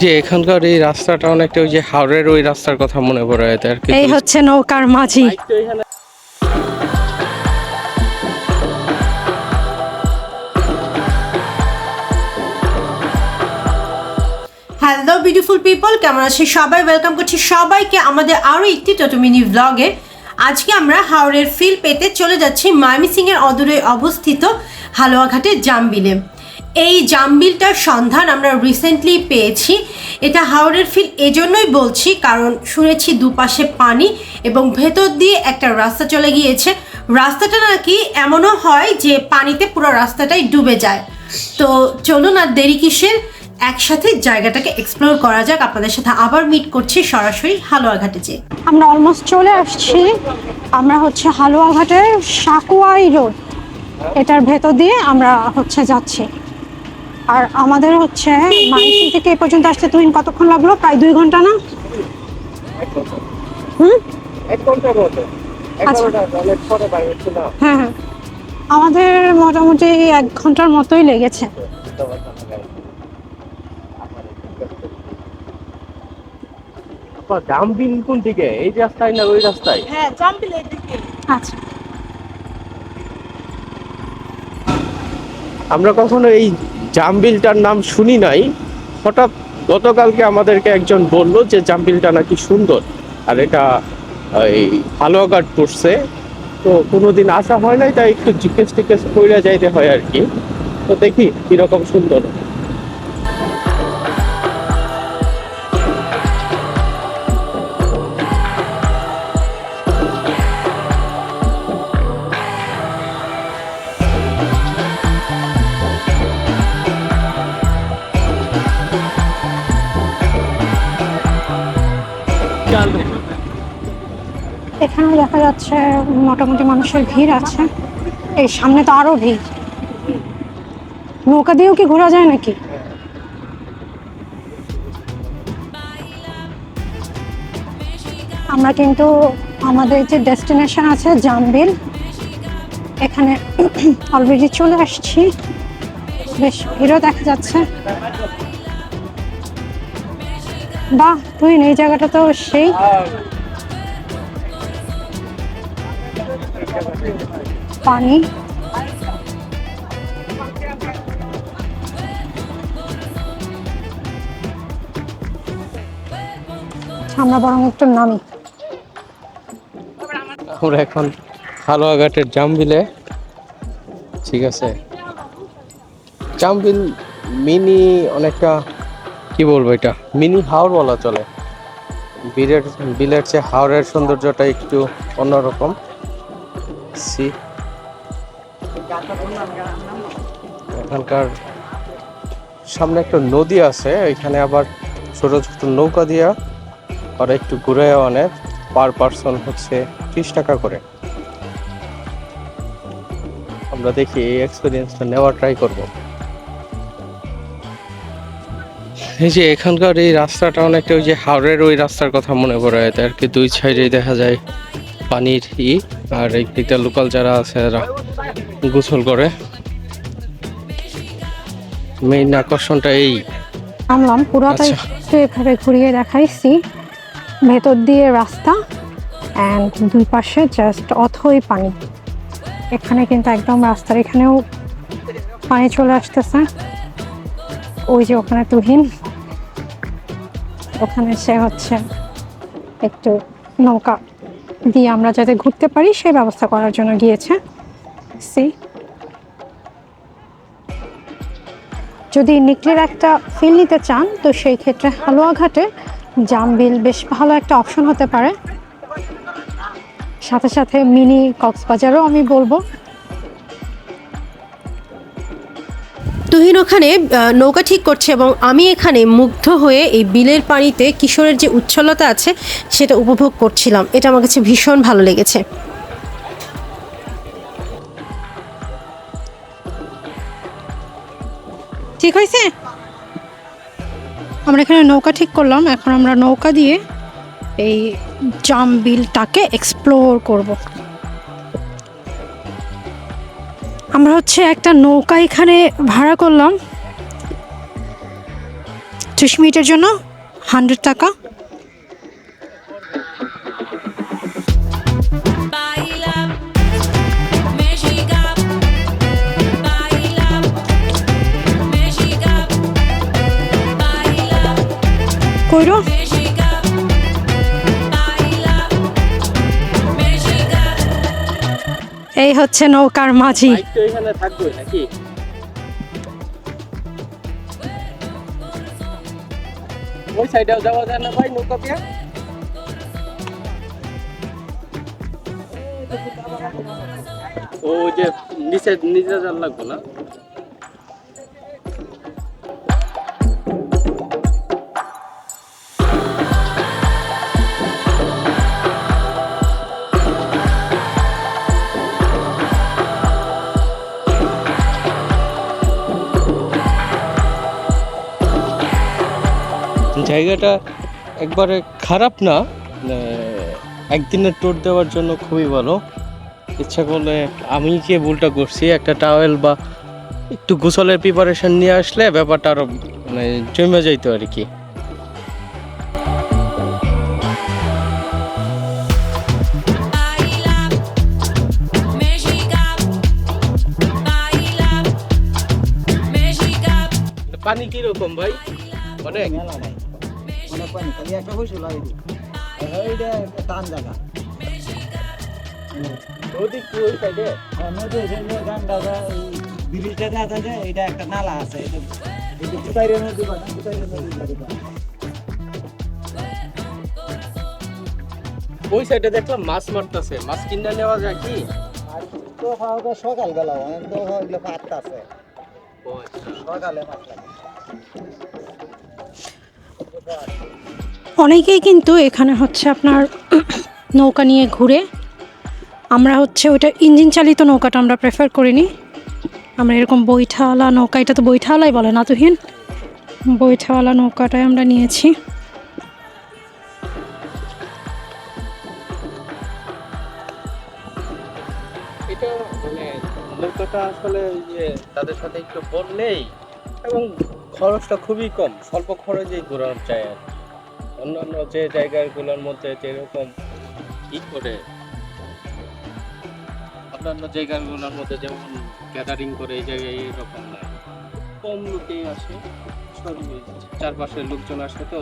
যে এখানকার এই রাস্তাটা অনেকটা ওই যে হাওড়ের ওই রাস্তার কথা মনে পড়ে আর কি। এই হচ্ছে নৌকার মাঝি। হ্যালো বিউটিফুল পিপল কেমন আছে সবাই? ওয়েলকাম করছি সবাইকে আমাদের আরও একটি টোটো মিনি ব্লগে আজকে আমরা হাওড়ের ফিল পেতে চলে যাচ্ছি ময়মনসিংহের অদূরে অবস্থিত হালুয়াঘাটের জামবিলে এই জামবিলটার সন্ধান আমরা রিসেন্টলি পেয়েছি। এটা হাওড়ের ফিল এজন্যই বলছি, কারণ শুনেছি দুপাশে পানি এবং ভেতর দিয়ে একটা রাস্তা চলে গিয়েছে। রাস্তাটা নাকি এমনও হয় যে পানিতে পুরো রাস্তাটাই ডুবে যায়। তো চলুন আর দেরি কিসের, একসাথে জায়গাটাকে এক্সপ্লোর করা যাক। আপনাদের সাথে আবার মিট করছি সরাসরি হালুয়াঘাটে যেয়ে। আমরা অলমোস্ট চলে আসছি। আমরা হচ্ছে হালুয়াঘাটের সাকুয়াই রোড এটার ভেতর দিয়ে আমরা হচ্ছে যাচ্ছি। আর আমাদের হচ্ছে মাইসি থেকে এ পর্যন্ত আসতে তুমি কতক্ষণ লাগল? প্রায় দুই ঘণ্টা না? হুম? আচ্ছা। হ্যাঁ হ্যাঁ। আমাদের মোটামুটি এক ঘণ্টার মতোই লেগেছে। জামবিল কোন দিকে? এই রাস্তায় না ওই রাস্তায়? আচ্ছা। আমরা কখনো এই জামবিলটার নাম শুনি নাই। হঠাৎ গতকালকে আমাদেরকে একজন বলল যে জামবিলটা নাকি সুন্দর, আর এটা এই হালুয়াঘাট পড়ছে। তো কোনো দিন আসা হয় নাই, তাই একটু জিজ্ঞেস টিজ্ঞেস করে যাইতে হয় আর কি। তো দেখি কীরকম সুন্দর। এখানেও দেখা যাচ্ছে মোটামুটি মানুষের ভিড় আছে। এই সামনে তো আরও ভিড়। নৌকা দিয়েও কি ঘোরা যায় নাকি? আমরা কিন্তু আমাদের যে ডেস্টিনেশন আছে জামবিল, এখানে অলরেডি চলে আসছি। বেশ ভিড়ও দেখা যাচ্ছে। বাহ, তুই এই জায়গাটা তো সেই পানি। আমরা বরং একটু নামি। আমরা এখন হালুয়াঘাটের জামবিলে। ঠিক আছে। জামবিল মিনি অনেকটা কি বলব এটা? মিনি হাওড় বলা চলে। বিলের বিলের চেয়ে হাওড়ের সৌন্দর্যটা একটু অন্যরকম। সি। এখানকার সামনে একটা নদী আছে, এখানে আবার ছোট ছোট নৌকা দিয়া ওরা একটু ঘুরে আনে। পার পার্সন হচ্ছে ত্রিশ টাকা করে। আমরা দেখি এই এক্সপিরিয়েন্সটা নেওয়ার ট্রাই করব। এই যে এখানকার এই রাস্তাটা অনেকটা ওই যে হাওড়ের ওই রাস্তার কথা মনে পড়ে যায় আর কি দুই সাইডে দেখা যায় পানির ই আর এই দিকটা লোকাল যারা আছে এরা গোসল করে। মেইন আকর্ষণটা এই। নামলাম পুরাটাই আচ্ছা। একটু এভাবে ঘুরিয়ে দেখাইছি। ভেতর দিয়ে রাস্তা অ্যান্ড দুই পাশে জাস্ট অথই পানি। এখানে কিন্তু একদম রাস্তার এখানেও পানি চলে আসতেছে। ওই যে ওখানে তুহিন। ওখানে সে হচ্ছে একটু নৌকা দিয়ে আমরা যাতে ঘুরতে পারি সেই ব্যবস্থা করার জন্য গিয়েছে। সি যদি নিকলির একটা ফিল নিতে চান, তো সেই ক্ষেত্রে হালুয়াঘাটে জামবিল বেশ ভালো একটা অপশন হতে পারে। সাথে সাথে মিনি কক্সবাজারও আমি বলব। তুহিন ওখানে নৌকা ঠিক করছে এবং আমি এখানে মুগ্ধ হয়ে এই বিলের পানিতে কিশোরের যে উচ্ছলতা আছে, সেটা উপভোগ করছিলাম। এটা আমার কাছে ভীষণ ভালো লেগেছে। ঠিক হয়েছে? আমরা এখানে নৌকা ঠিক করলাম। এখন আমরা নৌকা দিয়ে এই জাম বিলটাকে এক্সপ্লোর করব। আমরা হচ্ছে একটা নৌকা এখানে ভাড়া করলাম। ত্রিশ মিনিটের জন্য হান্ড্রেড টাকা। কইরো? এই হচ্ছে নৌকার মাঝি। নাকি? ও যে নিচে নিচে যান লাগবে না? জায়গাটা একবারে খারাপ না মানে একদিনের ট্যুর দেওয়ার জন্য খুবই ভালো। ইচ্ছা করলে আমি যে ভুলটা করছি একটা টাওয়েল বা একটু গোসলের প্রিপারেশন নিয়ে আসলে ব্যাপারটা আরও মানে জমে যাইতো আর কি. পানি কীরকম ভাই? অনেক। অনেক পানি খালি একটা হয়েছে লাগে এইটা একটা টান জায়গা। নদী যে ব্রিজটা দেখা থাকে এটা একটা নালা আছে এটা এটা কুতাইরে নদী বা কুতাইরে নদী লাগে ওই সাইডে দেখলাম মাছ মারতেছে। মাছ কিনে নেওয়া যায় কি? আর তো খাওয়া সকালবেলা অনেক তো এগুলো আচ্ছা। সকালে মাছ লাগে। অনেকেই কিন্তু এখানে হচ্ছে আপনার নৌকা নিয়ে ঘুরে। আমরা হচ্ছে ওইটা ইঞ্জিন চালিত নৌকাটা আমরা প্রেফার করিনি। আমরা এরকম বৈঠাওয়ালা নৌকা, এটা তো বৈঠাওয়ালাই বলে না, তুহিন? বৈঠাওয়ালা নৌকাটাই আমরা নিয়েছি। মানে নৌকাটা আসলে তাদের সাথে একটু বললেই এবং খরচটা খুবই কম, স্বল্প খরচেই ঘোরানো যায় আর অন্যান্য যে জায়গাগুলোর মধ্যে যেরকম ই করে, অন্যান্য জায়গাগুলোর মধ্যে যেমন গ্যাদারিং করে, এই জায়গায় এইরকম না। কম লোকেই আসে চারপাশের লোকজন আসে তো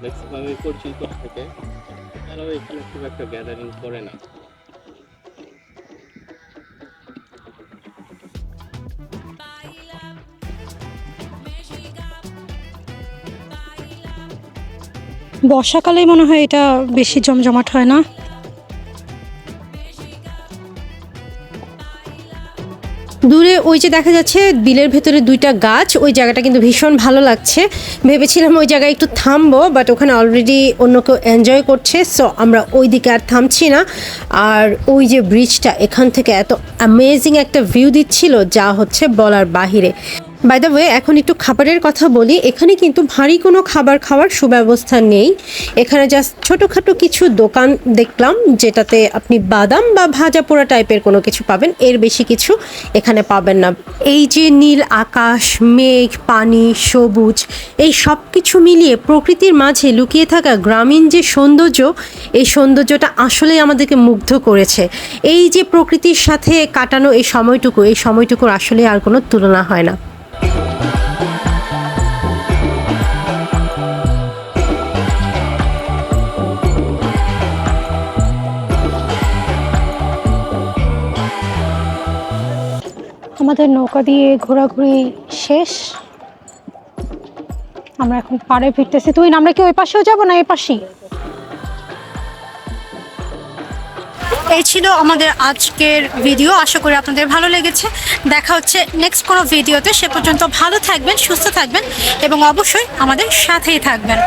ম্যাক্সিমামই পরিচিত থেকে। তারাও এখানে খুব একটা গ্যাদারিং করে না। বর্ষাকালেই মনে হয় এটা বেশি জমজমাট হয় না। দূরে ওই যে দেখা যাচ্ছে বিলের ভেতরে দুইটা গাছ, ওই জায়গাটা কিন্তু ভীষণ ভালো লাগছে। ভেবেছিলাম ওই জায়গায় একটু থামবো বাট ওখানে অলরেডি অন্য কেউ এনজয় করছে সো আমরা ওই দিকে আর থামছি না। আর ওই যে ব্রিজটা এখান থেকে এত অ্যামেজিং একটা ভিউ দিচ্ছিল, যা হচ্ছে বলার বাহিরে। বাই দ্য ওয়ে এখন একটু খাবারের কথা বলি, এখানে কিন্তু ভারী কোনো খাবার খাওয়ার সুব্যবস্থা নেই। এখানে জাস্ট ছোটোখাটো কিছু দোকান দেখলাম, যেটাতে আপনি বাদাম বা ভাজা পোড়া টাইপের কোনো কিছু পাবেন, এর বেশি কিছু এখানে পাবেন না। এই যে নীল আকাশ, মেঘ, পানি, সবুজ, এই সব কিছু মিলিয়ে প্রকৃতির মাঝে লুকিয়ে থাকা গ্রামীণ যে সৌন্দর্য, এই সৌন্দর্যটা আসলেই আমাদেরকে মুগ্ধ করেছে। এই যে প্রকৃতির সাথে কাটানো এই সময়টুকু, এই সময়টুকুর আসলে আর কোনো তুলনা হয় না। আমাদের নৌকা দিয়ে ঘোরাঘুরি শেষ। আমরা এখন পাড়ে ফিরতেছি। তুই আমরা কি ওই পাশেও যাব না এই পাশেই? এই ছিল আমাদের আজকের ভিডিও। আশা করি আপনাদের ভালো লেগেছে। দেখা হচ্ছে নেক্সট কোনো ভিডিওতে। সে পর্যন্ত ভালো থাকবেন, সুস্থ থাকবেন এবং অবশ্যই আমাদের সাথেই থাকবেন।